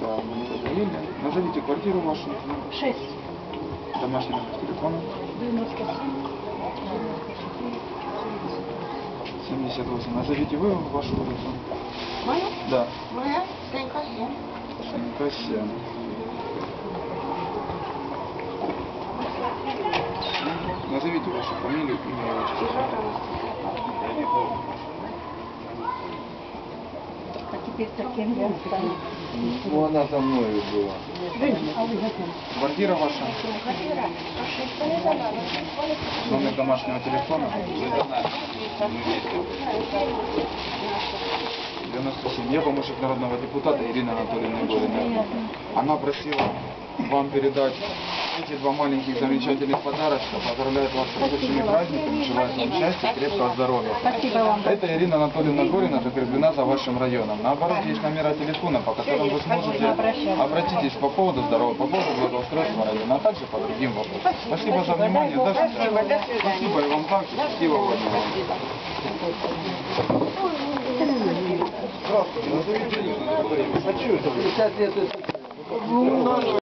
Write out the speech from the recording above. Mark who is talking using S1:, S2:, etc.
S1: Да, мы поговорили. Назовите квартиру вашу,
S2: 6,
S1: домашний номер телефона.
S2: 97,
S1: 78. Назовите вы вашу улицу.
S3: Моя?
S1: Да.
S3: Моя? Сенька
S1: 7. Назовите вашу фамилию, имя и отчество.
S2: Я стану?
S4: Ну, она со мной была.
S2: А?
S1: Квартира ваша, номер домашнего телефона. 97. Я помощник народного депутата Ирина Анатольевна Горина. Она просила вам передать эти два маленьких замечательных подарочка. Поздравляет вас с рабочими праздниками, желает вам счастья, крепкого здоровья.
S2: Спасибо вам.
S1: Это Ирина Анатольевна Горина закреплена за вашим районом. Наоборот, есть номера телефона, по которым вы сможете обратитесь по поводу здоровья, по поводу благоустройства района, а также по другим вопросам. Спасибо за внимание. До свидания. Спасибо и вам также. Счастливого дня.
S4: Здравствуйте, назовите. А что это? 50 лет это...